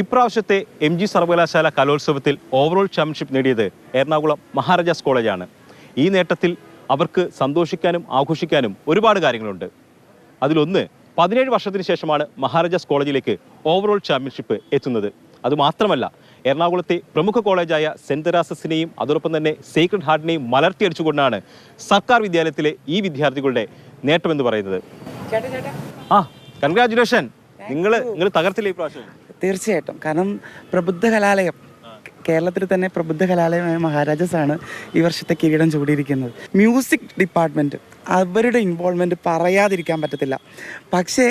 ഇപ്രാവശ്യത്തെ M G സർവകലാശാല കലോത്സവത്തിൽ ഓവറോൾ ചാമ്പ്യൻഷിപ്പ് നേടിയത് എറണാകുളം മഹാരാജാസ് കോളേജാണ്. ഈ നേട്ടത്തിൽ അവർക്ക് സന്തോഷിക്കാനും ആഘോഷിക്കാനും ഒരുപാട് കാര്യങ്ങളുണ്ട്. അതിലൊന്ന് പതിനേഴ് വർഷത്തിന് ശേഷമാണ് മഹാരാജാസ് കോളേജിലേക്ക് ഓവറോൾ ചാമ്പ്യൻഷിപ്പ് എത്തുന്നത്. അതുമാത്രമല്ല എറണാകുളത്തെ പ്രമുഖ കോളേജായ സെന്റ് തെരാസസിനെയും അതോടൊപ്പം തന്നെ സേക്രഡ് ഹാർട്ടിനെയും മലർത്തിയടിച്ചുകൊണ്ടാണ് സർക്കാർ വിദ്യാലയത്തിലെ ഈ വിദ്യാർത്ഥികളുടെ നേട്ടമെന്ന് പറയുന്നത്. ആ കൺഗ്രാചുലേഷൻ നിങ്ങൾ നിങ്ങൾ തകർത്തില്ലേ ഈ പ്രാവശ്യം? തീർച്ചയായിട്ടും. കാരണം പ്രബുദ്ധ കലാലയം കേരളത്തിൽ തന്നെ പ്രബുദ്ധ കലാലയമായ മഹാരാജസ് ആണ് ഈ വർഷത്തെ കിരീടം ചൂടിയിരിക്കുന്നത്. മ്യൂസിക് ഡിപ്പാർട്ട്മെന്റ് അവരുടെ ഇൻവോൾവ്മെന്റ് പറയാതിരിക്കാൻ പറ്റത്തില്ല. പക്ഷേ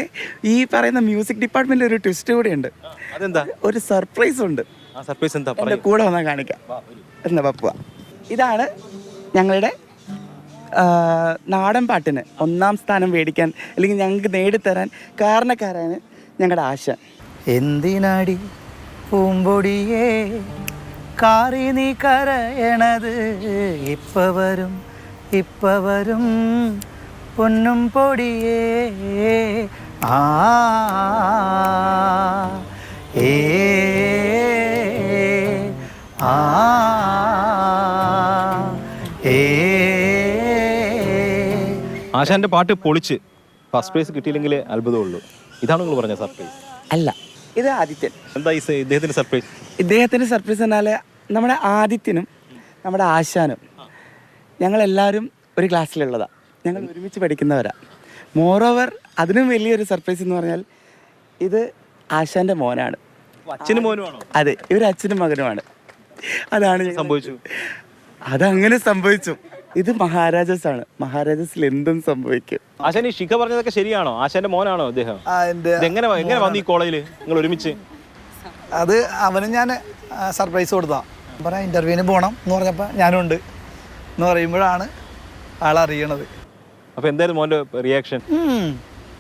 ഈ പറയുന്ന മ്യൂസിക് ഡിപ്പാർട്ട്മെന്റിൽ ഒരു ട്വിസ്റ്റ് കൂടിയുണ്ട്. അതെന്താ? ഒരു സർപ്രൈസ് ഉണ്ട്. സർപ്രൈസ് എന്താ? കൂടെ വന്നാൽ കാണിക്കാം. എന്താ പപ്പുവ ഇതാണ് ഞങ്ങളുടെ നാടൻ പാട്ടിന് ഒന്നാം സ്ഥാനം മേടിക്കാൻ അല്ലെങ്കിൽ ഞങ്ങൾക്ക് നേടിത്തരാൻ കാരണക്കാരാണ് ഞങ്ങളുടെ ആശ. എന്തിനടി പൂമ്പൊടിയേ? കാറി നീ കരയണത് ഇപ്പ വരും ഇപ്പ വരും. പൊന്നും പൊടിയേ ആ ഏ ആ ഏ. ആശാന്റെ പാട്ട് പൊളിച്ച്. ഫസ്റ്റ് പ്രൈസ് കിട്ടിയില്ലെങ്കിൽ അത്ഭുതമുള്ളൂ. ഇതാണ് നിങ്ങൾ പറഞ്ഞ സർപ്രൈസ് അല്ല ഇത് ആദിത്യൻ. എന്താ ഈ ഇദ്ദേഹത്തിന്റെ സർപ്രൈസ് എന്നാൽ സർപ്രൈസ് എന്നാൽ നമ്മുടെ ആദിത്യനും നമ്മുടെ ആശാനും ഞങ്ങളെല്ലാവരും ഒരു ക്ലാസ്സിലുള്ളതാണ് ഞങ്ങൾ ഒരുമിച്ച് പഠിക്കുന്നവരാ. മോറോവർ അതിനും വലിയൊരു സർപ്രൈസ് എന്ന് പറഞ്ഞാൽ ഇത് ആശാന്റെ മോനാണ്. അച്ഛനും മോനുമാണോ? അതെ ഇവർ അച്ഛനും മകനുമാണ്. അതാണ് സംഭവിച്ചു. അതങ്ങനെ സംഭവിച്ചു. ഇത് മഹാരാജാസ് ആണ് മഹാരാജാസിൽ എന്തും സംഭവിക്കും. ആശാൻ ഈ ശിഖ പറഞ്ഞതൊക്കെ ശരിയാണോ? ആശാന്റെ മോനാണോ അദ്ദേഹം ആ, എന്റെ ഇതെങ്ങനെ എങ്ങനെ വന്നു ഈ കോളേജിൽ നിങ്ങൾ ഒരുമിച്ച്? അത് അവന് ഞാൻ സർപ്രൈസ് കൊടുത്താ പറയാ ഇന്റർവ്യൂവിന് പോകണം എന്ന് പറഞ്ഞപ്പോൾ ഞാനും ഉണ്ട് എന്ന് പറയുമ്പോഴാണ് ആളറിയണത് അപ്പൊ എന്തായിരുന്നു മോന്റെ റിയാക്ഷൻ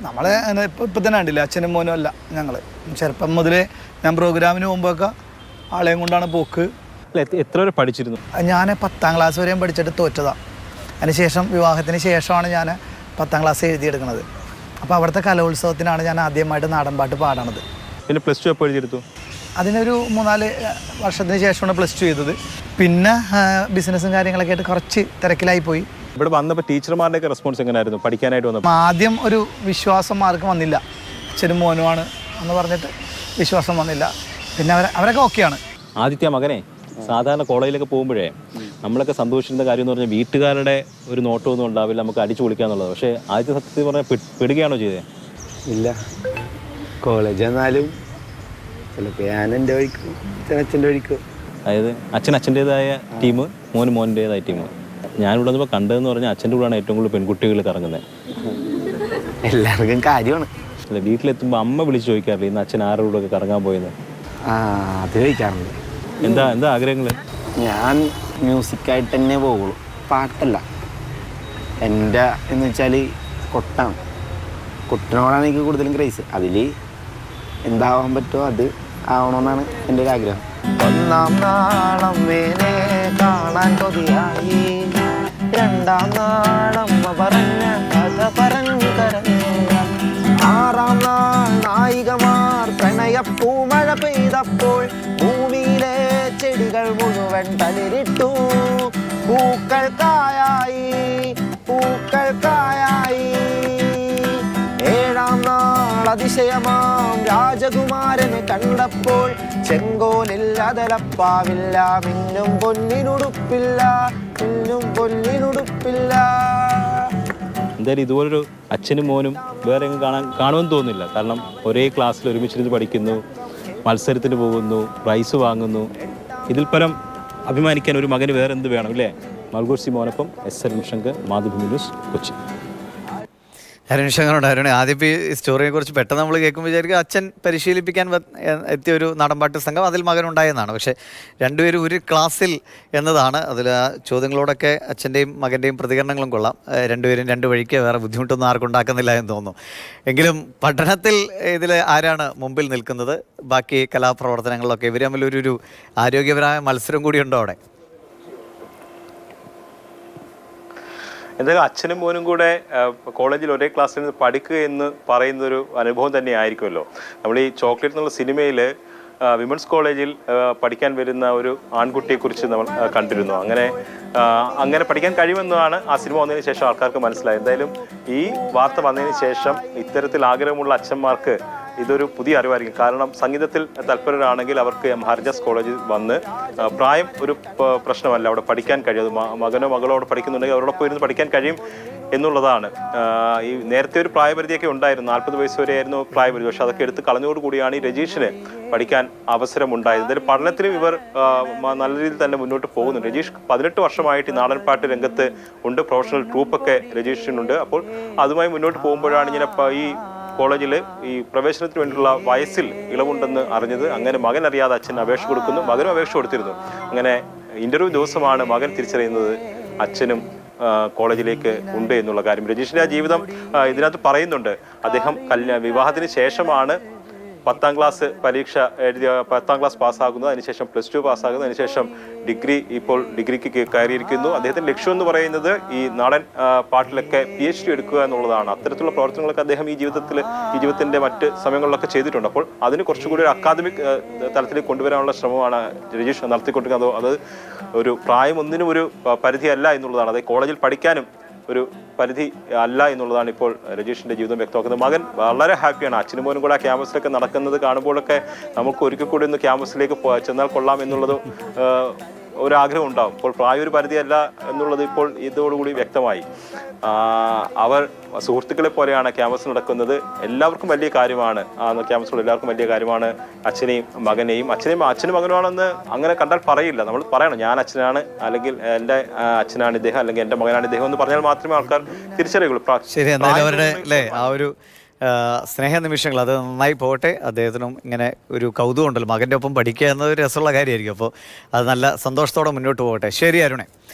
നമ്മളെ ഇപ്പം ഇപ്പം തന്നെ കണ്ടില്ല അച്ഛനും മോനും അല്ല ഞങ്ങൾ ചെറുപ്പം മുതലേ ഞാൻ പ്രോഗ്രാമിന് പോകുമ്പോഴൊക്കെ ആളെയും കൊണ്ടാണ് പോക്ക്. എത്ര വരെ പഠിച്ചിരുന്നു? ഞാൻ പത്താം ക്ലാസ് വരെയും പഠിച്ചിട്ട് തോറ്റതാണ് അതിനുശേഷം വിവാഹത്തിന് ശേഷമാണ് ഞാൻ പത്താം ക്ലാസ് എഴുതിയെടുക്കുന്നത്. അപ്പോൾ അവിടുത്തെ കലോത്സവത്തിനാണ് ഞാൻ ആദ്യമായിട്ട് നാടൻ പാട്ട് പാടണത്. പിന്നെ പ്ലസ് ടു എപ്പോൾ എഴുതിയെടുത്തു? അതിനൊരു മൂന്നാൽ വർഷത്തിന് ശേഷമാണ് പ്ലസ് ടു ചെയ്തത്. പിന്നെ ബിസിനസ്സും കാര്യങ്ങളൊക്കെ ആയിട്ട് കുറച്ച് തിരക്കിലായി പോയി. ഇവിടെ വന്നപ്പോൾ ടീച്ചർമാരുടെയൊക്കെ റെസ്പോൺസ് എങ്ങനെയായിരുന്നു? പഠിക്കാനായിട്ട് വന്നപ്പോൾ ആദ്യം ഒരു വിശ്വാസം ആർക്കും വന്നില്ല. അച്ഛനും മോനുമാണ് എന്ന് പറഞ്ഞിട്ട് വിശ്വാസം വന്നില്ല. പിന്നെ അവർ അവരൊക്കെ ഓക്കെയാണ് ആദിത്യ മകനെ? സാധാരണ കോളേജിലൊക്കെ പോകുമ്പോഴേ നമ്മളൊക്കെ സന്തോഷിക്കുന്ന കാര്യം എന്ന് പറഞ്ഞാൽ വീട്ടുകാരുടെ ഒരു നോട്ടമൊന്നും ഉണ്ടാവില്ല നമുക്ക് അടിച്ചു പൊളിക്കാന്നുള്ളത് പക്ഷേ ആദ്യത്തെ സത്യത്തിൽ പറഞ്ഞാൽ പെടുകയാണോ ചെയ്തത് ഇല്ല. കോളേജ് എന്നാലും ചിലപ്പോൾ ഞാൻ എന്റെ വഴിക്കും അച്ഛന്റെ വഴിക്കും. അതായത് അച്ഛൻ അച്ഛന്റെതായ ടീം മോൻ മോന്റെതായ ടീം. ഞാനിവിടെ വന്നപ്പോൾ കണ്ടതെന്ന് പറഞ്ഞാൽ അച്ഛന്റെ കൂടെയാണ് ഏറ്റവും കൂടുതൽ പെൺകുട്ടികൾ കറങ്ങുന്നത്. എല്ലാവർക്കും കാര്യമാണ്. അല്ല വീട്ടിലെത്തുമ്പോൾ അമ്മ വിളിച്ച് ചോദിക്കാറില്ല ഇന്ന് അച്ഛൻ ആരുടെ കൂടെ കറങ്ങാൻ പോയത് ആ അത് ചോദിക്കാറുണ്ട്. എന്താ എന്താ ആഗ്രഹങ്ങൾ ഞാൻ മ്യൂസിക്കായിട്ട് തന്നെ പോകുള്ളൂ. പാട്ടല്ല. എന്റെ എന്ന് വെച്ചാൽ കൊട്ടാണ്. കൊട്ടിനോടാണ് എനിക്ക് കൂടുതലും ക്രൈസ് അതിൽ എന്താവാൻ പറ്റുമോ അത് ആവണമെന്നാണ് എന്റെ ഒരു ആഗ്രഹം. ഒന്നാം നാളം വേനെ കാണാൻ കൊതിയായി. രണ്ടാം നാളമ്മ പറഞ്ഞ കഥ പറഞ്ഞു തരഞ്ഞ ആറാം നാൾ നായികമാർ പ്രണയ മഴ പെയ്തപ്പോൾ ചെടികൾ മുഴുവൻ തളിരിട്ടു. പൂക്കൾ കായായി പൂക്കൾ കായായി. ഏഴാം നാൾ അതിശയമാം. രാജകുമാരനെ കണ്ടപ്പോൾ ചെങ്കോലില്ലതലപ്പാവില്ല മിന്നും പൊന്നിനുടുപ്പില്ല മിന്നും പൊന്നിനുടുപ്പില്ല. എന്തായാലും ഇതുപോലൊരു അച്ഛനും മോനും വേറെ എങ്ങും കാണാൻ കാണുമെന്ന് തോന്നുന്നില്ല. കാരണം ഒരേ ക്ലാസ്സിൽ ഒരുമിച്ചിരുന്ന് പഠിക്കുന്നു മത്സരത്തിന് പോകുന്നു പ്രൈസ് വാങ്ങുന്നു. ഇതിൽ പരം അഭിമാനിക്കാൻ ഒരു മകന് വേറെ എന്ത് വേണം അല്ലേ മൽഗോസി മോനൊപ്പം S L Shankar Mathrubhumi news Kochi. Arun ശങ്കറുണ്ട്. Arun ആദ്യം ഈ സ്റ്റോറിയെ കുറിച്ച് പെട്ടെന്ന് നമ്മൾ കേൾക്കുമ്പോൾ വിചാരിക്കും അച്ഛൻ പരിശീലിപ്പിക്കാൻ എത്തിയ ഒരു നടൻപാട്ട് സംഘം അതിൽ മകൻ മകനുണ്ടായെന്നാണ്. പക്ഷേ രണ്ടുപേരും ഒരു ക്ലാസ്സിൽ എന്നതാണ്. അതിൽ ആ ചോദ്യങ്ങളോടൊക്കെ അച്ഛന്റെയും മകന്റെയും പ്രതികരണങ്ങളും കൊള്ളാം. രണ്ടുപേരും രണ്ട് വഴിക്ക് വേറെ ബുദ്ധിമുട്ടൊന്നും ആർക്കും ഉണ്ടാക്കുന്നില്ല എന്ന് തോന്നുന്നു. എങ്കിലും പഠനത്തിൽ ഇതിൽ ആരാണ് മുമ്പിൽ നിൽക്കുന്നത്? ബാക്കി കലാപ്രവർത്തനങ്ങളിലൊക്കെ ഇവർ തമ്മിലൊരു ഒരു ആരോഗ്യപരമായ മത്സരം കൂടിയുണ്ടോ അവിടെ? എന്തായാലും അച്ഛനും മോനും കൂടെ കോളേജിൽ ഒരേ ക്ലാസ്സിൽ നിന്ന് പഠിക്കുക എന്ന് പറയുന്ന ഒരു അനുഭവം തന്നെ ആയിരിക്കുമല്ലോ നമ്മൾ ഈ ചോക്ലേറ്റ് എന്നുള്ള സിനിമയിൽ വിമൻസ് കോളേജിൽ പഠിക്കാൻ വരുന്ന ഒരു ആൺകുട്ടിയെക്കുറിച്ച് നമ്മൾ കണ്ടിരുന്നു. അങ്ങനെ അങ്ങനെ പഠിക്കാൻ കഴിയുമെന്നാണ് ആ സിനിമ വന്നതിന് ശേഷം ആൾക്കാർക്ക് മനസ്സിലായത്. എന്തായാലും ഈ വാർത്ത വന്നതിന് ശേഷം ഇത്തരത്തിൽ ആഗ്രഹമുള്ള അച്ഛന്മാർക്ക് ഇതൊരു പുതിയ അറിവായിരിക്കും. കാരണം സംഗീതത്തിൽ തൽപരരാണെങ്കിൽ അവർക്ക് മഹാരാജാസ് കോളേജിൽ വന്ന് പ്രായം ഒരു പ്രശ്നമല്ല. അവിടെ പഠിക്കാൻ കഴിയും. മകനോ മകളോ അവിടെ പഠിക്കുന്നുണ്ടെങ്കിൽ അവരോടൊപ്പം ഇരുന്ന് പഠിക്കാൻ കഴിയും എന്നുള്ളതാണ്. ഈ നേരത്തെ ഒരു പ്രായപരിധിയൊക്കെ ഉണ്ടായിരുന്നു. നാൽപ്പത് വയസ്സ് വരെ ആയിരുന്നു പ്രായപരിധി. പക്ഷെ അതൊക്കെ എടുത്ത് കളഞ്ഞോടുകൂടിയാണ് ഈ രജീഷിന് പഠിക്കാൻ അവസരമുണ്ടായത്. എന്തായാലും പഠനത്തിലും ഇവർ നല്ല രീതിയിൽ തന്നെ മുന്നോട്ട് പോകുന്നു രജീഷ് പതിനെട്ട് വർഷമായിട്ട് നാടൻപാട്ട് രംഗത്ത് ഉണ്ട്. പ്രൊഫഷണൽ ട്രൂപ്പൊക്കെ രജീഷിനുണ്ട്. അപ്പോൾ അതുമായി മുന്നോട്ട് പോകുമ്പോഴാണ് ഇങ്ങനെ ഈ കോളേജിൽ ഈ പ്രവേശനത്തിന് വേണ്ടിയുള്ള വയസ്സിൽ ഇളവുണ്ടെന്ന് അറിഞ്ഞത് അങ്ങനെ മകൻ അറിയാതെ അച്ഛൻ അപേക്ഷ കൊടുക്കുന്നു. മകനും അപേക്ഷ കൊടുത്തിരുന്നു. അങ്ങനെ ഇന്റർവ്യൂ ദിവസമാണ് മകൻ തിരിച്ചറിയുന്നത് അച്ഛനും കോളേജിലേക്ക് ഉണ്ട് എന്നുള്ള കാര്യം. രജീഷിന്റെ ആ ജീവിതം ഇതിനകത്ത് പറയുന്നുണ്ട്. അദ്ദേഹം കല്യാ വിവാഹത്തിന് ശേഷമാണ് പത്താം ക്ലാസ് പരീക്ഷ എഴുതിയ പത്താം ക്ലാസ് പാസ്സാകുന്നു അതിനുശേഷം പ്ലസ് ടു പാസ്സാകുന്നു അതിനുശേഷം ഡിഗ്രി ഇപ്പോൾ ഡിഗ്രിക്ക് കയറിയിരിക്കുന്നു. അദ്ദേഹത്തിന്റെ ലക്ഷ്യം എന്ന് പറയുന്നത് ഈ നാടൻ പാട്ടിലൊക്കെ പി എച്ച് ഡി എടുക്കുക എന്നുള്ളതാണ്. അത്തരത്തിലുള്ള പ്രവർത്തനങ്ങളൊക്കെ അദ്ദേഹം ഈ ജീവിതത്തിൽ ഈ ജീവിതത്തിന്റെ മറ്റ് സമയങ്ങളിലൊക്കെ ചെയ്തിട്ടുണ്ട്. അപ്പോൾ അതിന് കുറച്ചുകൂടി ഒരു അക്കാദമിക് തലത്തിലേക്ക് കൊണ്ടുവരാനുള്ള ശ്രമമാണ് രജീഷ് നടത്തിക്കൊണ്ടിരിക്കുന്നത്. അത് ഒരു പ്രായം ഒന്നിനും ഒരു പരിധിയല്ല എന്നുള്ളതാണ്. അത് കോളേജിൽ പഠിക്കാനും ഒരു പരിധി അല്ല എന്നുള്ളതാണ് ഇപ്പോൾ രജീഷിന്റെ ജീവിതം വ്യക്തമാക്കുന്നത്. മകൻ വളരെ ഹാപ്പിയാണ്. അച്ഛനും മോനും കൂടെ ആ ക്യാമ്പസിലൊക്കെ നടക്കുന്നത് കാണുമ്പോഴൊക്കെ നമുക്ക് ഒരിക്കൽ കൂടി ഒന്ന് ക്യാമ്പസിലേക്ക് ചെന്നാൽ കൊള്ളാം എന്നുള്ളത് ഒരാഗ്രഹം ഉണ്ടാവും. ഇപ്പോൾ പ്രായ ഒരു പരിധിയല്ല എന്നുള്ളത് ഇപ്പോൾ ഇതോടുകൂടി വ്യക്തമായി. അവർ സുഹൃത്തുക്കളെ പോലെയാണ് ക്യാമ്പസ് നടക്കുന്നത്. എല്ലാവർക്കും വലിയ കാര്യമാണ്. ആ ക്യാമ്പസിലുള്ള എല്ലാവർക്കും വലിയ കാര്യമാണ്. അച്ഛനെയും മകനെയും അച്ഛനെയും അച്ഛനും മകനുമാണെന്ന് അങ്ങനെ കണ്ടാൽ പറയില്ല. നമ്മൾ പറയണം ഞാൻ അച്ഛനാണ് അല്ലെങ്കിൽ എന്റെ അച്ഛനാണ് ഇദ്ദേഹം അല്ലെങ്കിൽ എന്റെ മകനാണ് ഇദ്ദേഹം എന്ന് പറഞ്ഞാൽ മാത്രമേ ആൾക്കാർ തിരിച്ചറിയുള്ളൂ ശരി അവരുടെ ആ ഒരു ആ, സ്നേഹ നിമിഷങ്ങൾ അത് നന്നായി പോകട്ടെ. അദ്ദേഹത്തിനും ഇങ്ങനെ ഒരു കൗതുകം ഉണ്ടല്ലോ മകന്റെ ഒപ്പം പഠിക്കുക എന്നത് രസമുള്ള കാര്യമായിരിക്കും. അപ്പോൾ അത് നല്ല സന്തോഷത്തോടെ മുന്നോട്ട് പോകട്ടെ. ശരി അരുണേ.